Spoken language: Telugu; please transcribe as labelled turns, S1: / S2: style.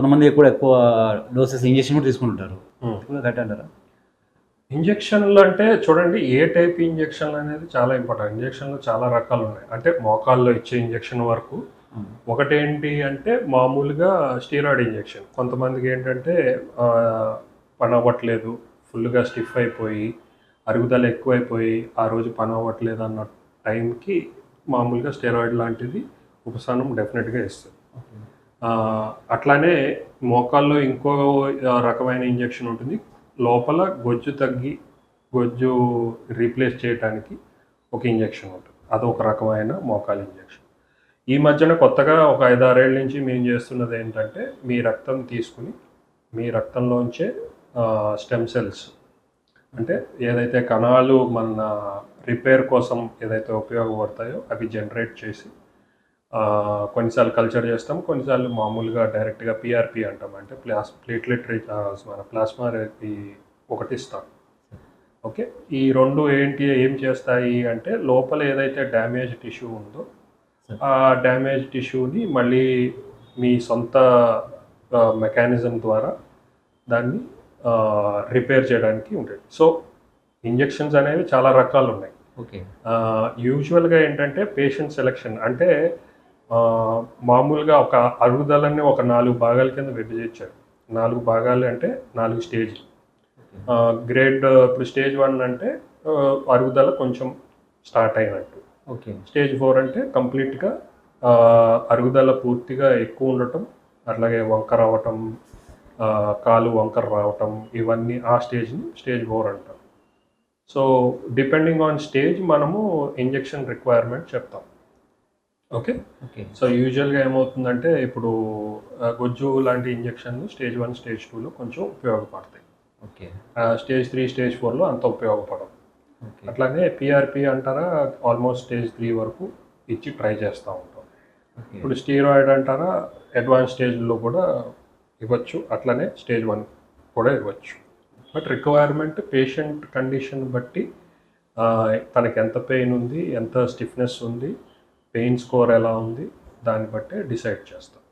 S1: కొంతమంది ఎక్కువ ఎక్కువ డోసెస్ ఇంజెక్షన్ కూడా తీసుకుంటుంటారు. కూడా కరెక్ట్ అంటారా?
S2: ఇంజెక్షన్లు అంటే చూడండి ఏ టైప్ ఇంజెక్షన్లు అనేది చాలా ఇంపార్టెంట్ ఇంజెక్షన్లు చాలా రకాలు ఉన్నాయి. అంటే మోకాల్లో ఇచ్చే ఇంజెక్షన్ వరకు ఒకటేంటి అంటే మామూలుగా స్టీరాయిడ్ ఇంజెక్షన్ కొంతమందికి ఏంటంటే పని అవ్వట్లేదు ఫుల్గా స్టిఫ్ అయిపోయి అరుగుదల ఎక్కువైపోయి ఆ రోజు పని అవ్వట్లేదు అన్న టైంకి మామూలుగా స్టెరాయిడ్ లాంటిది ఉపశమనం డెఫినెట్గా ఇస్తుంది అట్లానే మోకాల్లో ఇంకో రకమైన ఇంజెక్షన్ ఉంటుంది. లోపల గొజ్జు తగ్గి గొజ్జు రీప్లేస్ చేయడానికి ఒక ఇంజెక్షన్ ఉంటుంది. అదొక రకమైన మోకాలు ఇంజెక్షన్. ఈ మధ్యన కొత్తగా ఒక ఐదారేళ్ళ నుంచి మేము చేస్తున్నది ఏంటంటే మీ రక్తం తీసుకుని మీ రక్తంలోంచే స్టెమ్ సెల్స్ అంటే ఏదైతే కణాలు మన రిపేర్ కోసం ఏదైతే ఉపయోగపడతాయో అవి జనరేట్ చేసి కొన్నిసార్లు కల్చర్ చేస్తాం కొన్నిసార్లు మామూలుగా డైరెక్ట్గా పిఆర్పి అంటాం. అంటే ప్లాస్ ప్లేట్లెట్ మన ప్లాస్మా ఈ ఒకటి ఇస్తాం. ఓకే ఈ రెండు ఏంటి ఏం చేస్తాయి అంటే లోపల ఏదైతే డ్యామేజ్ టిష్యూ ఉందో ఆ డ్యామేజ్ టిష్యూని మళ్ళీ మీ సొంత మెకానిజం ద్వారా దాన్ని రిపేర్ చేయడానికి ఉంటుంది. సో ఇంజెక్షన్స్ అనేవి చాలా రకాలు ఉన్నాయి.
S1: ఓకే
S2: యూజువల్గా ఏంటంటే పేషెంట్ సెలెక్షన్ అంటే మామూలుగా ఒక అరుగుదలని ఒక నాలుగు భాగాల కింద విభజించారు. నాలుగు భాగాలు అంటే నాలుగు స్టేజ్ గ్రేడ్ ఇప్పుడు స్టేజ్ వన్ అంటే అరుగుదల కొంచెం స్టార్ట్ అయినట్టు.
S1: ఓకే.
S2: స్టేజ్ ఫోర్ అంటే కంప్లీట్గా అరుగుదల పూర్తిగా ఎక్కువ ఉండటం అట్లాగే వంకర అవ్వటం కాలు వంకర రావటం ఇవన్నీ ఆ స్టేజ్ని స్టేజ్ ఫోర్ అంటాం సో డిపెండింగ్ ఆన్ స్టేజ్ మనము ఇంజెక్షన్ రిక్వైర్మెంట్ చెప్తాం. ఓకే.
S1: ఓకే.
S2: సో యూజువల్గా ఏమవుతుందంటే ఇప్పుడు గొజ్జు లాంటి ఇంజెక్షన్లు స్టేజ్ వన్ స్టేజ్ టూలో కొంచెం ఉపయోగపడతాయి.
S1: ఓకే.
S2: స్టేజ్ త్రీ స్టేజ్ ఫోర్లో అంత ఉపయోగపడవు.
S1: ఓకే.
S2: అట్లానే పిఆర్పి అంటారా ఆల్మోస్ట్ స్టేజ్ త్రీ వరకు ఇచ్చి ట్రై చేస్తూ ఉంటాం. ఇప్పుడు స్టీరాయిడ్ అంటారా అడ్వాన్స్ స్టేజ్లో కూడా ఇవ్వచ్చు. అట్లనే స్టేజ్ వన్ కూడా ఇవ్వచ్చు. బట్ రిక్వైర్మెంట్ పేషెంట్ కండిషన్ బట్టి తనకి ఎంత పెయిన్ ఉంది ఎంత స్టిఫ్నెస్ ఉంది పెయిన్ స్కోర్ ఎలా ఉంది దాన్ని బట్టే డిసైడ్ చేస్తాం.